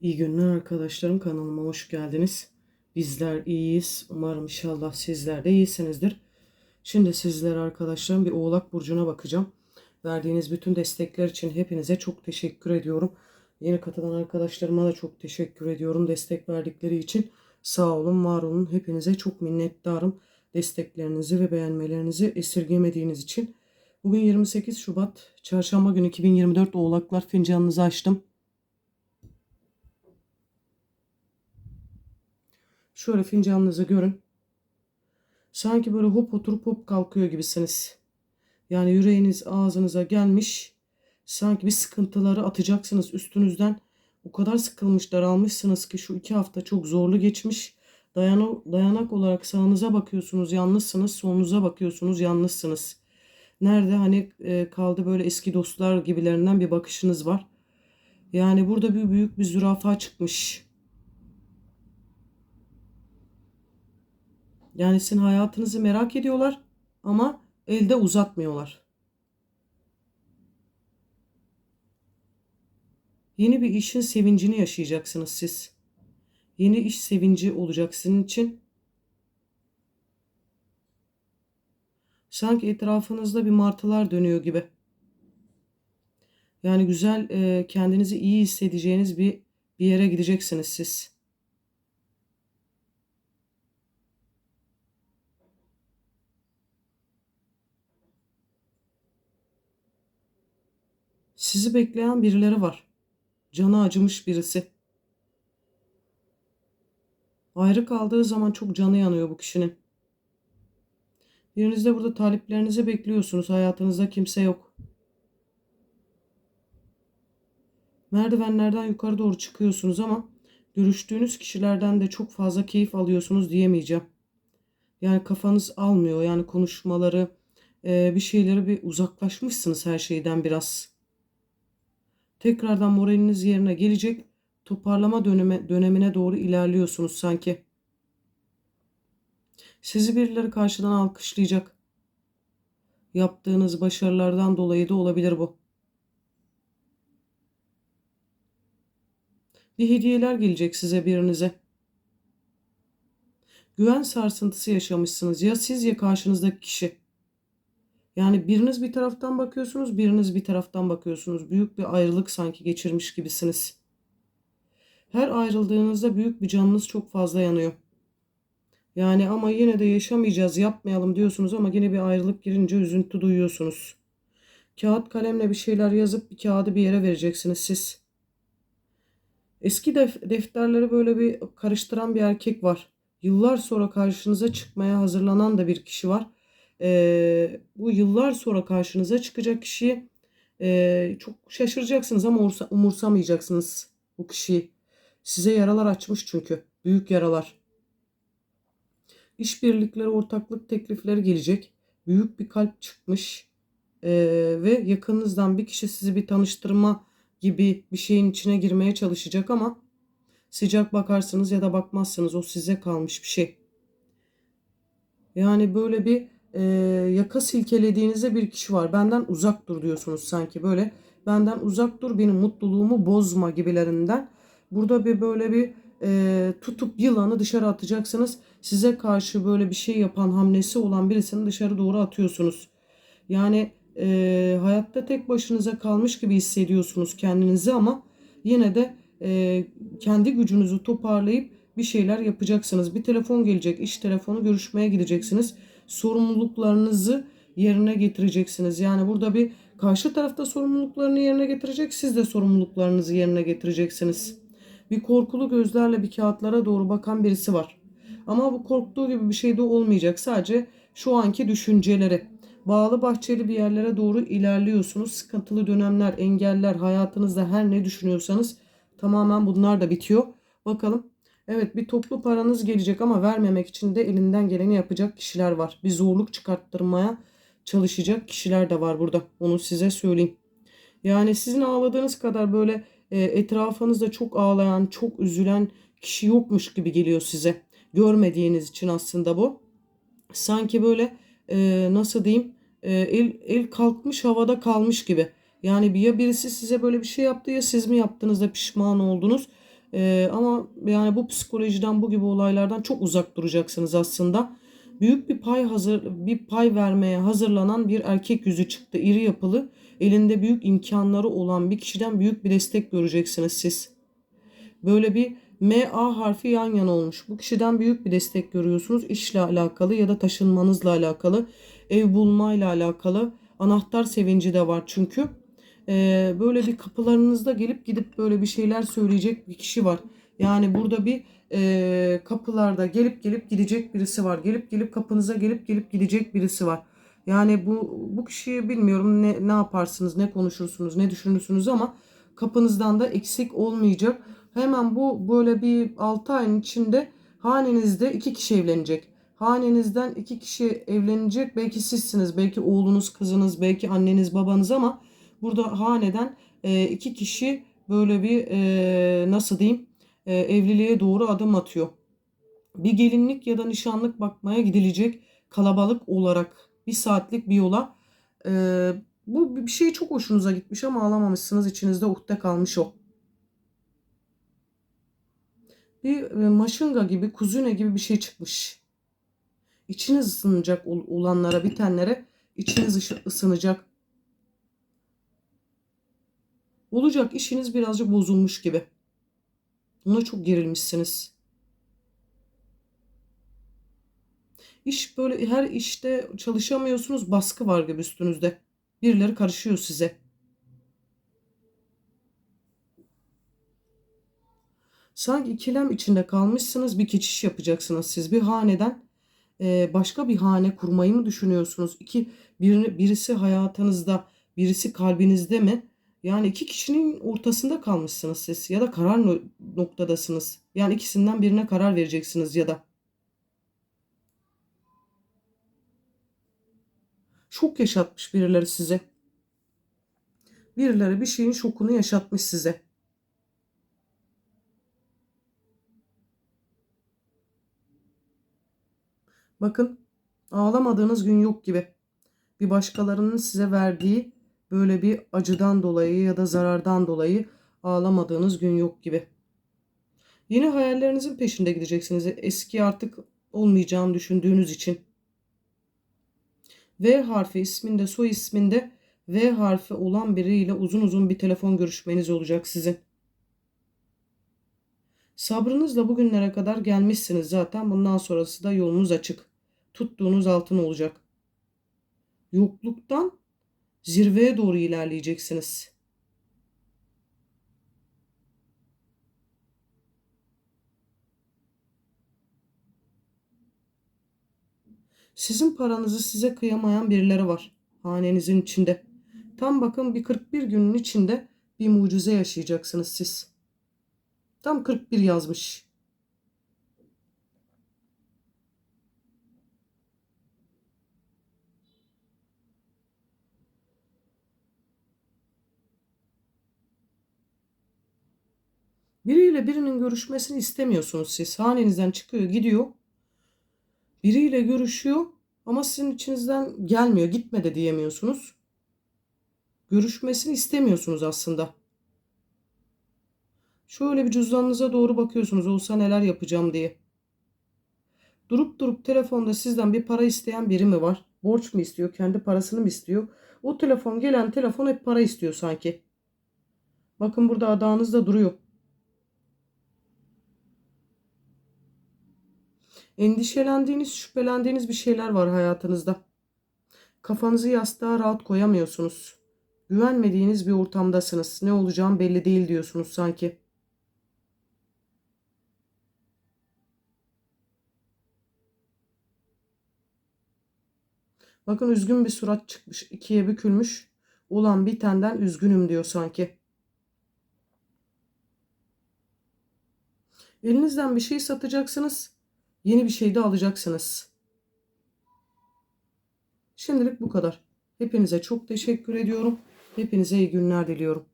İyi günler arkadaşlarım kanalıma hoş geldiniz. Bizler iyiyiz. Umarım inşallah sizler de iyisinizdir. Şimdi sizlere arkadaşlarım bir Oğlak Burcu'na bakacağım. Verdiğiniz bütün destekler için hepinize çok teşekkür ediyorum. Yeni katılan arkadaşlarıma da çok teşekkür ediyorum destek verdikleri için. Sağ olun, var olun. Hepinize çok minnettarım. Desteklerinizi ve beğenmelerinizi esirgemediğiniz için. Bugün 28 Şubat, Çarşamba günü 2024 Oğlaklar fincanınızı açtım. Şöyle fincanınızı görün. Sanki böyle hop oturup hop kalkıyor gibisiniz. Yani yüreğiniz ağzınıza gelmiş. Sanki bir sıkıntıları atacaksınız üstünüzden. O kadar sıkılmış, daralmışsınız ki şu iki hafta çok zorlu geçmiş. Dayana, dayanak olarak sağınıza bakıyorsunuz, yalnızsınız. Solunuza bakıyorsunuz, yalnızsınız. Nerede hani e, kaldı böyle eski dostlar gibilerinden bir bakışınız var. Yani burada bir büyük bir zürafa çıkmış. Yani sizin hayatınızı merak ediyorlar ama elde uzatmıyorlar. Yeni bir işin sevincini yaşayacaksınız siz. Yeni iş sevinci olacak sizin için. Sanki etrafınızda bir martılar dönüyor gibi. Yani güzel e, kendinizi iyi hissedeceğiniz bir bir yere gideceksiniz siz. Sizi bekleyen birileri var. Canı acımış birisi. Ayrı kaldığı zaman çok canı yanıyor bu kişinin. Biriniz de burada taliplerinizi bekliyorsunuz. Hayatınızda kimse yok. Merdivenlerden yukarı doğru çıkıyorsunuz ama görüştüğünüz kişilerden de çok fazla keyif alıyorsunuz diyemeyeceğim. Yani kafanız almıyor. Yani konuşmaları, bir şeyleri bir uzaklaşmışsınız her şeyden biraz. Tekrardan moraliniz yerine gelecek. Toparlama döneme, dönemine doğru ilerliyorsunuz sanki. Sizi birileri karşıdan alkışlayacak. Yaptığınız başarılardan dolayı da olabilir bu. Bir hediyeler gelecek size birinize. Güven sarsıntısı yaşamışsınız ya siz ya karşınızdaki kişi. Yani biriniz bir taraftan bakıyorsunuz, biriniz bir taraftan bakıyorsunuz. Büyük bir ayrılık sanki geçirmiş gibisiniz. Her ayrıldığınızda büyük bir canınız çok fazla yanıyor. Yani ama yine de yaşamayacağız, yapmayalım diyorsunuz ama yine bir ayrılık girince üzüntü duyuyorsunuz. Kağıt kalemle bir şeyler yazıp bir kağıdı bir yere vereceksiniz siz. Eski def defterleri böyle bir karıştıran bir erkek var. Yıllar sonra karşınıza çıkmaya hazırlanan da bir kişi var. Ee, bu yıllar sonra karşınıza çıkacak kişiyi e, çok şaşıracaksınız ama umursa umursamayacaksınız bu kişiyi. Size yaralar açmış çünkü. Büyük yaralar. İşbirlikleri, ortaklık teklifleri gelecek. Büyük bir kalp çıkmış. Ee, ve yakınınızdan bir kişi sizi bir tanıştırma gibi bir şeyin içine girmeye çalışacak ama sıcak bakarsınız ya da bakmazsınız. O size kalmış bir şey. Yani böyle bir e, yaka silkelediğinizde bir kişi var. Benden uzak dur diyorsunuz sanki böyle. Benden uzak dur benim mutluluğumu bozma gibilerinden. Burada bir böyle bir e, tutup yılanı dışarı atacaksınız. Size karşı böyle bir şey yapan hamlesi olan birisini dışarı doğru atıyorsunuz. Yani e, hayatta tek başınıza kalmış gibi hissediyorsunuz kendinizi ama yine de e, kendi gücünüzü toparlayıp bir şeyler yapacaksınız. Bir telefon gelecek, iş telefonu görüşmeye gideceksiniz. Sorumluluklarınızı yerine getireceksiniz. Yani burada bir karşı tarafta sorumluluklarını yerine getirecek, siz de sorumluluklarınızı yerine getireceksiniz. Bir korkulu gözlerle bir kağıtlara doğru bakan birisi var. Ama bu korktuğu gibi bir şey de olmayacak. Sadece şu anki düşünceleri. Bağlı bahçeli bir yerlere doğru ilerliyorsunuz. Sıkıntılı dönemler, engeller, hayatınızda her ne düşünüyorsanız tamamen bunlar da bitiyor. Bakalım. Evet bir toplu paranız gelecek ama vermemek için de elinden geleni yapacak kişiler var. Bir zorluk çıkarttırmaya çalışacak kişiler de var burada. Onu size söyleyeyim. Yani sizin ağladığınız kadar böyle e, etrafınızda çok ağlayan, çok üzülen kişi yokmuş gibi geliyor size. Görmediğiniz için aslında bu. Sanki böyle e, nasıl diyeyim e, el, el kalkmış havada kalmış gibi. Yani ya birisi size böyle bir şey yaptı ya siz mi yaptığınızda pişman oldunuz. Ee, ama yani bu psikolojiden bu gibi olaylardan çok uzak duracaksınız aslında. Büyük bir pay hazır bir pay vermeye hazırlanan bir erkek yüzü çıktı. İri yapılı, elinde büyük imkanları olan bir kişiden büyük bir destek göreceksiniz siz. Böyle bir MA harfi yan yana olmuş. Bu kişiden büyük bir destek görüyorsunuz. İşle alakalı ya da taşınmanızla alakalı, ev bulmayla alakalı. Anahtar sevinci de var çünkü. Ee, böyle bir kapılarınızda gelip gidip böyle bir şeyler söyleyecek bir kişi var. Yani burada bir e, kapılarda gelip gelip gidecek birisi var. Gelip gelip kapınıza gelip gelip gidecek birisi var. Yani bu bu kişiyi bilmiyorum ne ne yaparsınız, ne konuşursunuz, ne düşünürsünüz ama kapınızdan da eksik olmayacak. Hemen bu böyle bir 6 ayın içinde hanenizde iki kişi evlenecek. Hanenizden iki kişi evlenecek. Belki sizsiniz, belki oğlunuz, kızınız, belki anneniz, babanız ama burada haneden e, iki kişi böyle bir e, nasıl diyeyim e, evliliğe doğru adım atıyor. Bir gelinlik ya da nişanlık bakmaya gidilecek kalabalık olarak bir saatlik bir yola. E, bu bir şey çok hoşunuza gitmiş ama alamamışsınız. içinizde ukde kalmış o. Bir e, maşınga gibi, kuzine gibi bir şey çıkmış. İçiniz ısınacak olanlara, bitenlere içiniz ısınacak. Olacak işiniz birazcık bozulmuş gibi. Buna çok gerilmişsiniz. İş böyle her işte çalışamıyorsunuz. Baskı var gibi üstünüzde. Birileri karışıyor size. Sanki ikilem içinde kalmışsınız. Bir geçiş yapacaksınız siz. Bir haneden başka bir hane kurmayı mı düşünüyorsunuz? İki, birini, birisi hayatınızda, birisi kalbinizde mi? Yani iki kişinin ortasında kalmışsınız siz ya da karar noktadasınız. Yani ikisinden birine karar vereceksiniz ya da. Şok yaşatmış birileri size. Birileri bir şeyin şokunu yaşatmış size. Bakın ağlamadığınız gün yok gibi. Bir başkalarının size verdiği böyle bir acıdan dolayı ya da zarardan dolayı ağlamadığınız gün yok gibi. Yeni hayallerinizin peşinde gideceksiniz. Eski artık olmayacağını düşündüğünüz için. V harfi isminde, soy isminde V harfi olan biriyle uzun uzun bir telefon görüşmeniz olacak sizin. Sabrınızla bugünlere kadar gelmişsiniz zaten. Bundan sonrası da yolunuz açık. Tuttuğunuz altın olacak. Yokluktan zirveye doğru ilerleyeceksiniz. Sizin paranızı size kıyamayan birileri var hanenizin içinde. Tam bakın bir 41 günün içinde bir mucize yaşayacaksınız siz. Tam 41 yazmış. Biriyle birinin görüşmesini istemiyorsunuz siz. Hanenizden çıkıyor gidiyor. Biriyle görüşüyor ama sizin içinizden gelmiyor. Gitme de diyemiyorsunuz. Görüşmesini istemiyorsunuz aslında. Şöyle bir cüzdanınıza doğru bakıyorsunuz olsa neler yapacağım diye. Durup durup telefonda sizden bir para isteyen biri mi var? Borç mu istiyor? Kendi parasını mı istiyor? O telefon gelen telefon hep para istiyor sanki. Bakın burada adağınız duruyor. Endişelendiğiniz, şüphelendiğiniz bir şeyler var hayatınızda. Kafanızı yastığa rahat koyamıyorsunuz. Güvenmediğiniz bir ortamdasınız. Ne olacağım belli değil diyorsunuz sanki. Bakın üzgün bir surat çıkmış. ikiye bükülmüş. Olan bitenden üzgünüm diyor sanki. Elinizden bir şey satacaksınız. Yeni bir şey de alacaksınız. Şimdilik bu kadar. Hepinize çok teşekkür ediyorum. Hepinize iyi günler diliyorum.